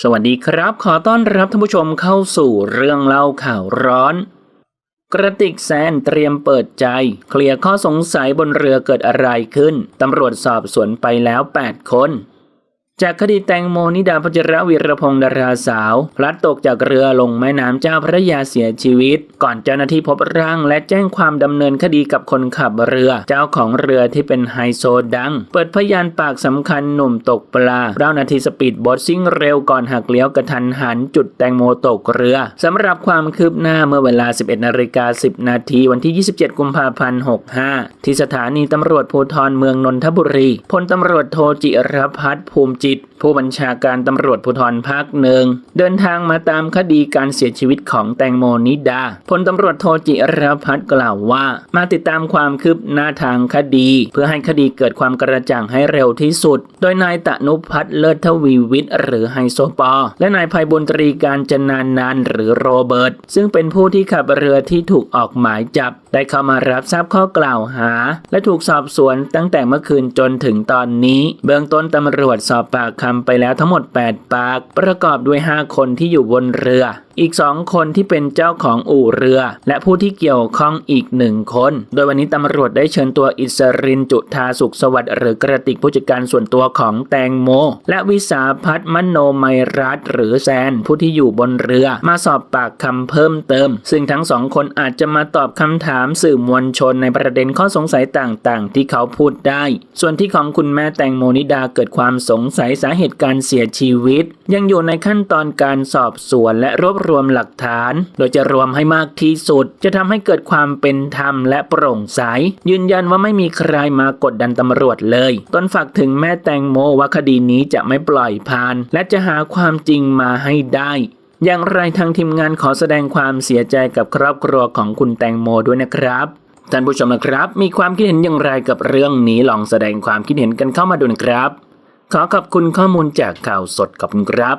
สวัสดีครับ ขอต้อนรับท่านผู้ชมเข้าสู่เรื่องเล่าข่าวร้อน กระติกแซนเตรียมเปิดใจ เคลียร์ข้อสงสัยบนเรือเกิดอะไรขึ้น ตำรวจสอบสวนไปแล้ว 8 คน จากคดีแตงโมนิดาพัชรวีรพงษ์ดาราสาว พลัดตกจากเรือลงแม่น้ำเจ้าพระยาเสียชีวิต ก่อนเจ้าหน้าที่พบร่างและแจ้งความดำเนินคดีกับคนขับเรือ เจ้าของเรือที่เป็นไฮโซดัง เปิดพยานปากสำคัญหนุ่มตกปลาเล่านาทีสปีดบ๊ทซิ่งเร็วก่อนหักเลี้ยวกระทันหันจุดแตงโมตกเรือสำหรับความคืบหน้าเมื่อเวลา 11นาฬิกา10 นาทีวันที่ 27 กุมภาพันธ์65 ที่สถานีตำรวจภูธรเมืองนนทบุรีพลตำรวจโทจิรพัฒน์ภูมิจิต ผู้บัญชาการตำรวจภูธรภาคหนึ่งเดินทางมาตามคดีการเสียชีวิตของแตงโมนิดาพลตำรวจโทจิรพัฒน์กล่าวว่า มาติดตามความคืบหน้าทางคดี เพื่อให้คดีเกิดความกระจ่างให้เร็วที่สุด โดยนายตะนุพัฒน์เลิศทวีวิทย์หรือไฮโซปอ และนายภัยบุญตรีการจนานนันหรือโรเบิร์ตซึ่งเป็นผู้ที่ขับเรือที่ถูกออกหมายจับ ได้เข้ามารับทราบข้อกล่าวหา และถูกสอบสวนตั้งแต่เมื่อคืนจนถึงตอนนี้ เบื้องต้นตำรวจสอบปากคำไปแล้วทั้งหมด 8 ปาก ประกอบด้วย 5 คนที่อยู่บนเรืออีก 2 คนที่เป็นเจ้าของอู่เรือ และผู้ที่เกี่ยวข้องอีกหนึ่งคน โดยวันนี้ตำรวจได้เชิญตัวอิสรินจุธาสุขสวัสดิ์หรือกระติกผู้จัดการส่วนตัวของแตงโม และวิสาพัฒน์มโนไมรัตหรือแซน ผู้ที่อยู่บนเรือ มาสอบปากคำเพิ่มเติม ซึ่งทั้งสองคนอาจจะมาตอบคำถามสื่อมวลชนในประเด็นข้อสงสัยต่างๆ ที่เขาพูดได้ ส่วนที่ของคุณแม่แตงโมนิดาเกิดความสงสัยสาเหตุการเสียชีวิต ยังอยู่ในขั้นตอนการสอบสวนและรวบรวมหลักฐาน โดยจะรวมให้มากที่สุด จะทำให้เกิดความเป็นธรรมและโปร่งใส ยืนยันว่าไม่มีใครมากดดันตำรวจเลยตนฝากถึงแม่แตงโมว่าคดีนี้จะไม่ปล่อยผ่าน และจะหาความจริงมาให้ได้อย่างไรทางทีมงานขอแสดงความเสียใจกับครอบครัวของคุณแตงโมด้วยนะครับท่านผู้ชมนะครับ มีความคิดเห็นอย่างไรกับเรื่องนี้ลองแสดงความคิดเห็นกันเข้ามาดูนะครับ ขอขอบคุณข้อมูลจากข่าวสดขอบคุณครับ